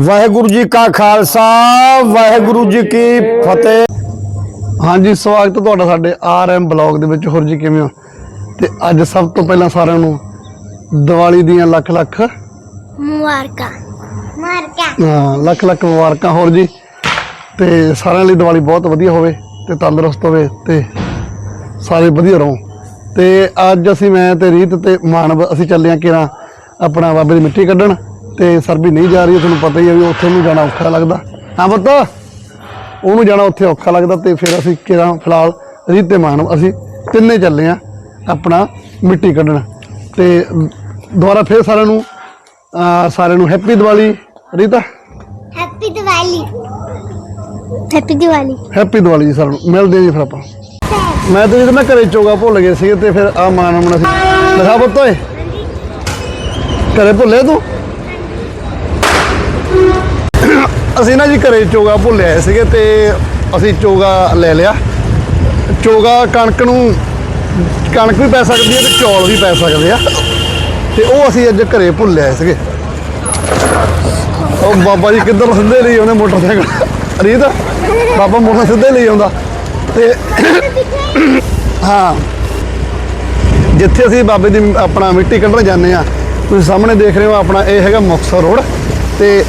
ਵਾਹਿਗੁਰੂ ਜੀ ਕਾ ਖਾਲਸਾ ਵਾਹਿਗੁਰੂ ਜੀ ਕੀ ਫਤਿਹ। ਹਾਂਜੀ ਸਵਾਗਤ ਹੈ ਤੁਹਾਡਾ ਸਾਡੇ ਆਰਐਮ ਬਲੌਗ ਦੇ ਵਿੱਚ। ਹੋਰ ਜੀ ਕਿਵੇਂ ਹੋ? ਤੇ ਅੱਜ ਸਭ ਤੋਂ ਪਹਿਲਾਂ ਸਾਰਿਆਂ ਨੂੰ ਦੀਵਾਲੀ ਦੀਆਂ ਲੱਖ ਲੱਖ ਮੁਬਾਰਕਾਂ। ਮੁਬਾਰਕਾਂ। ਹਾਂ, ਲੱਖ ਲੱਖ ਮੁਬਾਰਕਾਂ। ਹੋਰ ਜੀ ਤੇ ਸਾਰਿਆਂ ਲਈ ਦੀਵਾਲੀ ਬਹੁਤ ਵਧੀਆ ਹੋਵੇ ਤੇ ਤੰਦਰੁਸਤ ਹੋਵੇ ਤੇ ਸਾਰੇ ਵਧੀਆ ਰਹੋ। ਤੇ ਅੱਜ ਅਸੀਂ ਮੈਂ ਤੇ ਰੀਤ ਤੇ ਮਾਨਵ ਅਸੀਂ ਚੱਲੇ ਹਾਂ ਕਿਰਾਂ ਆਪਣਾ ਬਾਬੇ ਦੀ ਮਿੱਟੀ ਕੱਢਣ। ਤੇ ਸਰਬੀ ਨਹੀਂ ਜਾ ਰਹੀ ਹੈ, ਤੁਹਾਨੂੰ ਪਤਾ ਹੀ ਹੈ ਵੀ ਉੱਥੇ ਨੂੰ ਜਾਣਾ ਔਖਾ ਲੱਗਦਾ। ਹਾਂ ਪੁੱਤ ਉਹਨੂੰ ਜਾਣਾ ਉੱਥੇ ਔਖਾ ਲੱਗਦਾ ਤੇ ਫਿਰ ਅਸੀਂ ਕਿਰਾਂ ਫਿਲਹਾਲ ਰੀਤ ਤੇ ਮਾਨਵ ਅਸੀਂ ਤਿੰਨੇ ਚੱਲੇ ਆ ਆਪਣਾ ਮਿੱਟੀ ਕੱਢਣ। ਤੇ ਦੁਬਾਰਾ ਫਿਰ ਸਾਰਿਆਂ ਨੂੰ ਅਹ ਸਾਰਿਆਂ ਨੂੰ happy Diwali. Rita? Happy Diwali. Happy Diwali. Happy Diwali ਜੀ ਸਾਰਿਆਂ ਨੂੰ। ਮਿਲਦੇ ਹਾਂ ਜੀ ਫਿਰ ਆਪਾਂ। ਮੈਂ ਤੇ ਜਦੋਂ ਮੈਂ ਘਰੇ ਚੋਗਾ ਭੁੱਲ ਗਏ ਸੀ ਤੇ ਫਿਰ ਆ ਮਾਨ ਮਨ ਸੀ। ਦਿਖਾ ਪੁੱਤ ਓਏ। ਘਰੇ ਭੁੱਲੇ ਤੂੰ? ਅਸੀਂ ਨਾ ਜੀ ਘਰੇ ਚੋਗਾ ਭੁੱਲ ਆਏ ਸੀਗੇ ਤੇ ਅਸੀਂ ਚੋਗਾ ਲੈ ਲਿਆ। ਚੋਗਾ ਕਣਕ ਨੂੰ, ਕਣਕ ਵੀ ਪੈ ਸਕਦੀ ਹੈ ਤੇ ਚੌਲ ਵੀ ਪੈ ਸਕਦੇ ਆ। ਤੇ ਉਹ ਅਸੀਂ ਅੱਜ ਘਰੇ ਭੁੱਲ ਆਏ ਸੀਗੇ। ਉਹ ਬਾਬਾ ਜੀ ਕਿੱਧਰ ਸਿੱਧੇ ਲਈ ਉਹਨੇ ਮੋਟਰਸਾਈਕਲ? ਰੀਤ ਬਾਬਾ ਮੋਟਰ ਸਿੱਧੇ ਲਈ ਆਉਂਦਾ। ਤੇ ਹਾਂ, ਜਿੱਥੇ ਅਸੀਂ ਬਾਬੇ ਦੀ ਆਪਣਾ ਮਿੱਟੀ ਕੱਢਣ ਜਾਂਦੇ ਆ, ਤੁਸੀਂ ਸਾਹਮਣੇ ਦੇਖ ਰਹੇ ਹੋ ਆਪਣਾ ਇਹ ਹੈਗਾ ਮੁਕਤਸਰ ਰੋਡ। ਤੇ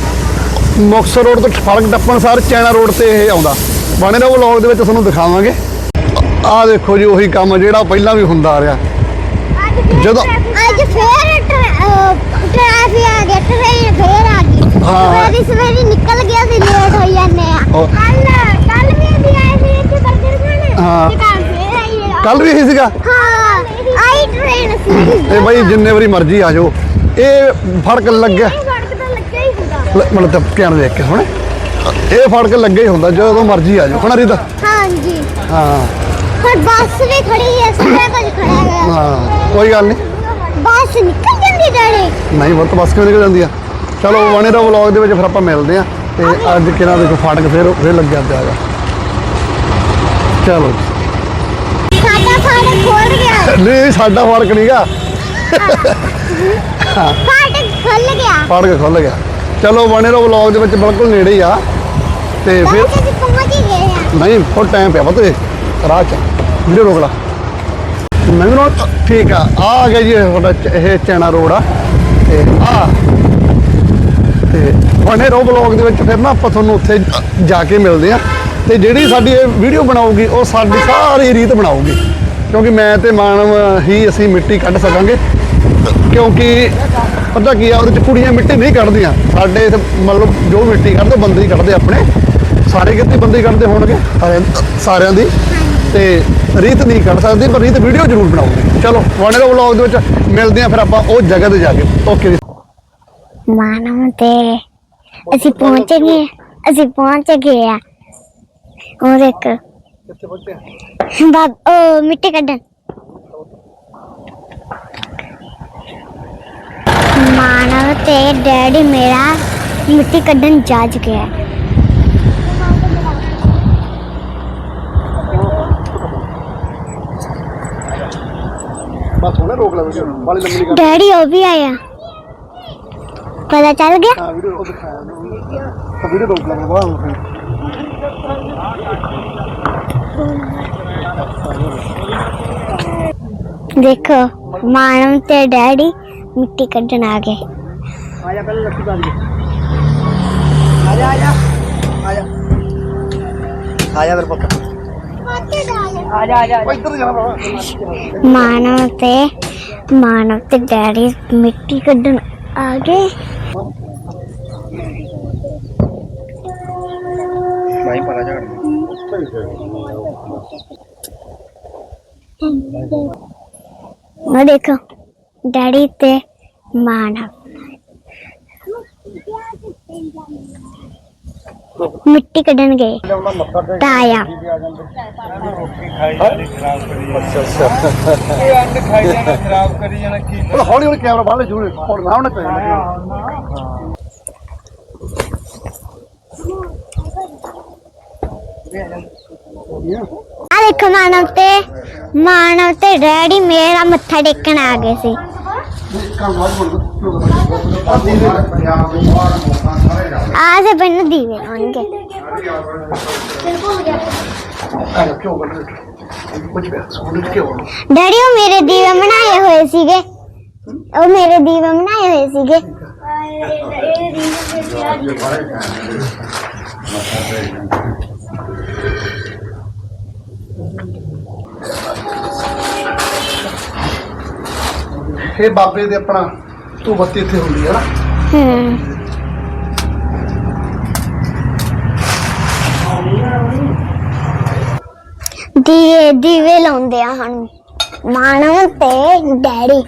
ਮੁਕਤਸਰ ਰੋਡ ਤੋਂ ਫਲਕ ਟੱਪਣ ਸਾਰ ਚੈਣਾ ਰੋਡ ਤੇ ਇਹ ਆਉਂਦਾ। ਬਾਣੇ ਦਾ ਵਲੌਗ ਦੇ ਵਿੱਚ ਤੁਹਾਨੂੰ ਦਿਖਾਵਾਂਗੇ। ਆਹ ਦੇਖੋ ਜੀ ਉਹੀ ਕੰਮ ਜਿਹੜਾ ਪਹਿਲਾਂ ਵੀ ਹੁੰਦਾ ਆ ਰਿਹਾ। ਜਦੋਂ- ਅੱਜ ਫੇਰ ਟ੍ਰੈਫਿਕ ਆ ਗਿਆ ਟ੍ਰੇਨ ਫੇਰ ਆ ਗਈ। ਹਾਂ। ਸਵੇਰੇ ਸਵੇਰੇ ਨਿਕਲ ਗਿਆ ਸੀ ਲੇਟ ਹੋ ਜਾਂਦੇ ਆ। ਉਹ- ਕੱਲ ਕੱਲ ਵੀ ਅਸੀਂ ਆਏ ਸੀ ਇੱਥੇ ਬਰਗਰ ਖਾਣੇ। ਹਾਂ। ਤੇ ਕੱਲ ਫੇਰ ਆਈ ਹੈ। ਕੱਲ ਵੀ ਇਹੀ ਸੀਗਾ? ਹਾਂ ਆਈ ਟ੍ਰੇਨ ਸੀ। ਤੇ ਬਾਈ ਜਿੰਨੇ ਵਾਰੀ ਮਰਜ਼ੀ ਆ ਜਾਓ। ਇਹ ਫ਼ਰਕ ਲੱਗਿਆ ਇਹ ਫ਼ਰਕ ਤਾਂ ਲੱਗਿਆ ਹੀ ਹੁੰਦਾ ਲ- ਮਤਲਬ ਤਾਂ ਧਿਆਨ ਦੇਖ ਕੇ ਹੁਣ? ਇਹ ਫ਼ਰਕ ਲੱਗੇ ਹੀ ਹੁੰਦਾ ਜਦੋਂ ਮਰਜ਼ੀ ਆ ਜਾਓ ਹਣਾ ਰੀਤਾ? ਹਾਂਜੀ। ਹਾਂ। ਪਰ ਬੱਸ ਵੀ ਖੜੀ ਹੈ ਸਾਰਾ ਕੁਝ ਖੜਾ ਹੈ। ਹਾਂ ਕੋਈ ਗੱਲ ਨਹੀਂ ਬੱਸ ਨਿਕਲ ਜਾਂਦੀ ਡੈਡੀ ਨਹੀਂ ਬਹੁਤ ਬੱਸ ਕਿਉਂ ਨਿਕਲ ਜਾਂਦੀ ਆ? ਚਲੋ ਬਣੇ ਰਹੋ ਵਲੌਗ ਦੇ ਵਿੱਚ ਫਿਰ ਆਪਾਂ ਮਿਲਦੇ ਆ। ਤੇ ਅੱਜ ਕਿਹਨਾਂ ਦੇਖੋ ਫਾਟਕ ਫੇਰ ਫੇਰ ਲੱਗਿਆ ਪਿਆ ਹੈਗਾ ਚਲੋ। ਸਾਡਾ ਫਾਟਕ ਖੋਲ ਗਿਆ। ਨਹੀਂ ਸਾਡਾ ਫਾਟਕ ਨਹੀਂਗਾ ਫਾਟਕ ਖੁੱਲ ਗਿਆ। ਫਾਟਕ ਖੁੱਲ ਗਿਆ। ਚਲੋ ਬਣੇ ਰਹੋ ਵਲੌਗ ਦੇ ਵਿੱਚ ਬਿਲਕੁਲ ਨੇੜੇ ਹੀ ਆ। ਤੇ ਫਿਰ ਬਸ ਅਸੀਂ ਪਹੁੰਚ ਹੀ ਗਏ ਆ। ਨਹੀਂ ਬਹੁਤ ਟਾਈਮ ਪਿਆ ਇਹ। ਰਾਹ ਚ। ਵੀਡੀਓ ਰੋਕ ਲਾ। ਮੈਂ ਵੀ ਰੋਕ ਠੀਕ ਆ ਆ ਗਿਆ ਜੀ ਇਹ ਤੁਹਾਡਾ ਇਹ ਚੈਨਾ ਰੋਡ ਆ। ਤੇ ਆ। ਤੇ ਬਣੇ ਰਹੋ ਵਲੌਗ ਦੇ ਵਿੱਚ ਫਿਰ ਨਾ ਆਪਾਂ ਤੁਹਾਨੂੰ ਉੱਥੇ ਜਾ ਕੇ ਮਿਲਦੇ ਆ। ਤੇ ਜਿਹੜੀ ਸਾਡੀ ਇਹ ਵੀਡੀਓ ਬਣਾਉਗੀ ਉਹ ਸਾਡੀ ਸਾਰੀ ਰੀਤ ਬਣਾਉਗੀ ਕਿਉਂਕਿ ਮੈਂ ਤੇ ਮਾਨਵ ਹੀ ਅਸੀਂ ਮਿੱਟੀ ਕੱਢ ਸਕਾਂਗੇ। ਕਿਉਂਕਿ ਪਤਾ ਕੀ ਆ ਉਹਦੇ ਚ ਕੁੜੀਆਂ ਮਿੱਟੀ ਨਹੀਂ ਕੱਢਦੀਆਂ। ਸਾਡੇ ਇੱਥੇ ਮਤਲਬ ਜੋ ਮਿੱਟੀ ਕੱਢਦੇ ਬੰਦੇ ਹੀ ਕੱਢਦੇ ਆਪਣੇ। ਸਾਰੇ ਕਿਤੇ ਬੰਦੇ ਹੀ ਕੱਢਦੇ ਹੋਣਗੇ? ਸਾਰਿਆਂ- ਦੀ। ਤੇ ਰੀਤ ਨਹੀਂ ਕੱਢ ਸਕਦੀ ਪਰ ਰੀਤ ਵੀਡੀਓ ਜ਼ਰੂਰ ਬਣਾਉਗੀ ਚਲੋ ਵਾਣੇ ਦਾ ਵਲੌਗ ਦੇ ਵਿੱਚ। ਮਿਲਦੇ ਆ ਫਿਰ ਆਪਾਂ ਉਹ ਜਗ੍ਹਾ ਤੇ ਜਾ ਕੇ। ਓਕੇ ਜੀ ਮਾਨਵ ਤੇ ਅਸੀਂ ਪਹੁੰਚ ਗਏ ਅਸੀਂ ਪਹੁੰਚ ਗਏ ਆ। ਉਹ ਦੇਖ ਕਿੱਥੇ ਪਹੁੰਚੇ ਬਾਬ ਉਹ ਮਿੱਟੀ ਕੱਢਣ। ਮਾਨਵ ਤੇ ਡੈਡੀ ਮੇਰਾ ਮਿੱਟੀ ਕੱਢਣ ਜਾ ਚੁੱਕੇ ਆ ਬਸ ਹੁਣੇ ਰੋਕ ਲੈ ਵੀਡੀਓ ਬਾਲੀ ਲੰਮੀ ਨਹੀਂ ਕਰ ਡੈਡੀ ਉਹ ਵੀ ਆਇਆ ਪਤਾ ਆ ਗਏ ਆ ਜਾ ਪਹਿਲੇ ਲੱਕੀ ਪਾ ਦੇ ਆ ਜਾ ਆ ਜਾ ਆ ਜਾ। ਆ ਜਾ ਮੇਰੇ ਪੁੱਤ। ਆ ਜਾ ਆ ਜਾ ਇੱਧਰ ਜਾਣਾ ਬਾਬਾ ਮਾਨਵ ਤੇ ਮਾਨਵ ਤੇ ਡੈਡੀ ਮਿੱਟੀ ਕੱਢਣ ਆ ਗਏ। ਭਾਈ ਪਰਾ ਜਾ ਉਹ ਦੇਖੋ ਡੈਡੀ ਤੇ ਮਾਨਵ। ਮਿੱਟੀ ਕੱਢਣ ਗਏ। ਤਾਇਆ। ਅੱਛਾ ਅੱਛਾ ਹੌਲੀ ਹੌਲੀ ਕੈਮਰਾ ਬਾਹਰ ਲੈ ਜੂਰੇ ਹੁਣ ਨਾ ਹੁਣ ਆ ਦੇਖੋ ਮਾਨਵ ਤੇ ਮਾਨਵ ਤੇ ਡੈਡੀ ਮੇਰਾ ਮੱਥਾ ਟੇਕਣ ਆ ਗਏ ਸੀ। ਕੰਮ ਬਾਅਦ ਬੋਲ ਆ ਸੇ ਪਹਿਲਾਂ ਦੀਵੇ ਲਾਉਣਗੇ ਆ ਕਿਉਂ ਬਣ ਕੁਝ ਵੀ ਸੋਨੇ ਕਿਉਂ ਡੈਡੀ ਉਹ ਮੇਰੇ ਇਹ ਬਾਬੇ ਦੇ ਆਪਣਾ ਤੂੰ ਬੱਤੀ ਇੱਥੇ ਹੁੰਦੀ ਹੈ ਨਾ। ਹੂੰ ਦੀਵੇ ਦੀਵੇ ਲਾਉਂਦੇ ਆ ਹੁਣ ਮਾਨਵ ਤੇ ਡੈਡੀ।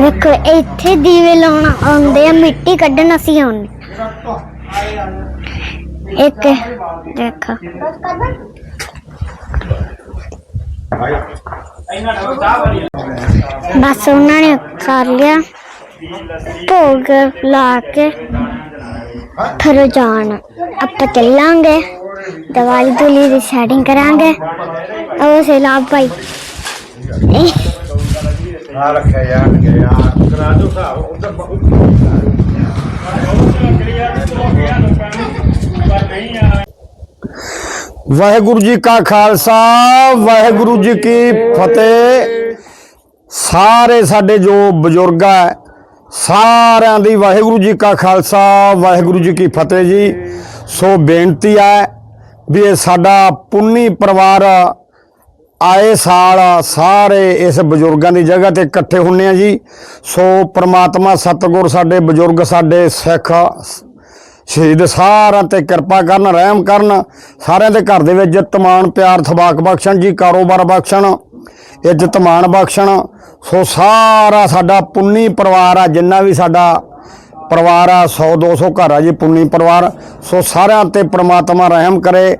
ਵੇਖੋ, ਇੱਥੇ ਦੀਵੇ ਲਾਉਣ ਆਉਂਦੇ ਆ, ਮਿੱਟੀ ਕੱਢਣ ਅਸੀਂ ਆਉਂਦੇ ਇੱਕ, ਦੇਖੋ। ਬਸ ਉਹਨਾਂ ਨੇ ਕਰ ਲਿਆ। ਭੋਗ ਲਾ ਕੇ ਫਿਰ ਜਾਣ। ਆਪਾਂ ਚੱਲਾਂਗੇ। ਦਵਾਈ ਦੁਲੀ ਦੀ ਸੈਟਿੰਗ ਕਰਾਂਗੇ। ਉਹ ਸੇ ਲਾਭ ਭਾਈ। ਆ ਰੱਖਿਆ ਯਾਰ ਗਿਆ। ਕਰਾ ਦੋ ਹਿਸਾਬ ਉਧਰ ਵਾਹਿਗੁਰੂ ਜੀ ਕਾ ਖਾਲਸਾ, ਵਾਹਿਗੁਰੂ ਜੀ ਕੀ ਫਤਿਹ। ਸਾਰੇ ਸਾਡੇ ਜੋ ਬਜ਼ੁਰਗ ਹੈ ਸਾਰਿਆਂ ਦੀ ਵਾਹਿਗੁਰੂ ਜੀ ਕਾ ਖਾਲਸਾ, ਵਾਹਿਗੁਰੂ ਜੀ ਕੀ ਫਤਿਹ ਜੀ। ਸੋ ਬੇਨਤੀ ਹੈ ਵੀ ਇਹ ਸਾਡਾ ਪੁੰਨੀ ਪਰਿਵਾਰ ਆਏ ਸਾਲ ਸਾਰੇ ਇਸ ਬਜ਼ੁਰਗਾਂ ਦੀ ਜਗ੍ਹਾ ਤੇ ਇਕੱਠੇ ਹੁੰਨੇ ਆ ਜੀ। ਸੋ ਪ੍ਰਮਾਤਮਾ ਸਤਿਗੁਰ ਸਾਡੇ ਬਜ਼ੁਰਗ, ਸਾਡੇ ਸਿੱਖ ਸ਼ਹੀਦ ਸਾਰਿਆਂ ਤੇ ਕਿਰਪਾ ਕਰਨ, ਰਹਿਮ ਕਰਨ। ਸਾਰਿਆਂ ਦੇ ਘਰ ਦੇ ਵਿੱਚ ਇੱਜ਼ਤ ਮਾਣ, ਪਿਆਰ ਥਵਾਕ ਬਖਸ਼ਣ ਜੀ, ਕਾਰੋਬਾਰ ਬਖਸ਼ਣ, ਇੱਜ਼ਤ ਮਾਣ ਬਖਸ਼ਣ। ਸੋ ਸਾਰਾ ਸਾਡਾ ਪੁੰਨੀ ਪਰਿਵਾਰ ਆ, ਜਿੰਨਾ ਵੀ ਸਾਡਾ ਪਰਿਵਾਰ ਆ 100 200 ਘਰ ਆ ਜੀ, ਪੁੰਨੀ ਪਰਿਵਾਰ। ਸੋ ਸਾਰਿਆਂ ਤੇ ਪ੍ਰਮਾਤਮਾ ਰਹਿਮ ਕਰੇ।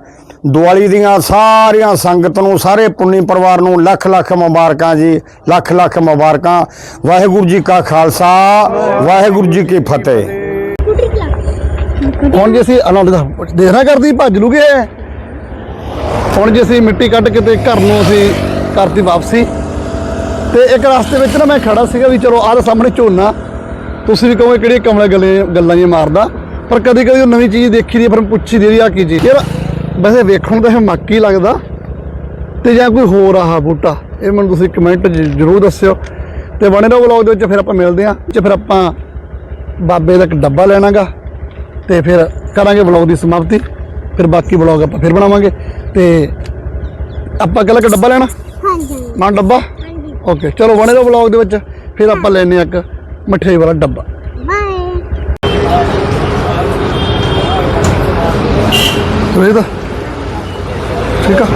ਦੀਵਾਲੀ ਦੀਆਂ ਸਾਰੀਆਂ ਸੰਗਤ ਨੂੰ, ਸਾਰੇ ਪੁੰਨੀ ਪਰਿਵਾਰ ਨੂੰ ਲੱਖ ਲੱਖ ਮੁਬਾਰਕਾਂ ਜੀ, ਲੱਖ ਲੱਖ ਮੁਬਾਰਕਾਂ। ਵਾਹਿਗੁਰੂ ਜੀ ਕਾ ਖਾਲਸਾ, ਵਾਹਿਗੁਰੂ ਜੀ ਕੀ ਫਤਿਹ। ਹੁਣ ਜੇ ਅਸੀਂ ਆਨੰਦ ਦਾ ਦੇਖਣਾ ਕਰਦੀ ਭੱਜ ਲੂਗੇ। ਹੁਣ ਜੇ ਅਸੀਂ ਮਿੱਟੀ ਕੱਢ ਕੇ ਤੇ ਘਰ ਨੂੰ ਅਸੀਂ ਕਰਤੀ ਵਾਪਸੀ। ਤੇ ਇੱਕ ਰਸਤੇ ਵਿੱਚ ਨਾ ਮੈਂ ਖੜਾ ਸੀਗਾ ਵੀ ਚਲੋ ਆਹ ਸਾਹਮਣੇ ਝੋਨਾ। ਤੁਸੀਂ ਵੀ ਕਹੋਗੇ ਕਿਹੜੀਆਂ ਕਮਲੇ ਗੱਲੇ ਗੱਲਾਂ ਜੀ ਮਾਰਦਾ। ਪਰ ਕਦੀ ਕਦੀ ਉਹ ਨਵੀਂ ਚੀਜ਼ ਦੇਖੀ ਦੀ ਫਿਰ ਪੁੱਛੀ ਦੀ ਵੀ ਆ ਕੀ ਚੀਜ਼। ਯਾਰ ਵੈਸੇ ਵੇਖਣ ਤਾਂ ਇਹ ਮੱਕੀ ਲੱਗਦਾ। ਤੇ ਜਾਂ ਕੋਈ ਹੋਰ ਆਹ ਬੂਟਾ ਇਹ ਮੈਨੂੰ ਤੁਸੀਂ ਕਮੈਂਟ ਜ਼ਰੂਰ ਦੱਸਿਓ। ਤੇ ਬਣੇ ਰਹੋ ਵਲੌਗ ਦੇ ਵਿੱਚ ਫਿਰ ਆਪਾਂ ਮਿਲਦੇ ਆਂ ਚ ਫਿਰ ਆਪਾਂ ਬਾਬੇ ਦਾ ਇੱਕ ਡੱਬਾ ਲੈਣਾਗਾ। ਤੇ ਫਿਰ ਕਰਾਂਗੇ ਵਲੌਗ ਦੀ ਸਮਾਪਤੀ। ਫਿਰ ਬਾਕੀ ਵਲੌਗ ਆਪਾਂ ਫਿਰ ਬਣਾਵਾਂਗੇ। ਤੇ ਆਪਾਂ ਕੱਲ੍ਹ ਇੱਕ ਡੱਬਾ ਲੈਣਾ? ਹਾਂਜੀ। ਮਾਂ ਡੱਬਾ? ਹਾਂਜੀ। ਓਕੇ ਚਲੋ ਬਣੇ ਰਹੋ ਵਲੌਗ ਦੇ ਵਿੱਚ। ਫਿਰ ਆਪਾਂ ਲੈਨੇ ਆ ਇੱਕ ਮਠਿਆਈ ਵਾਲਾ ਡੱਬਾ। ਬਾਏ ਠੀਕ ਆ?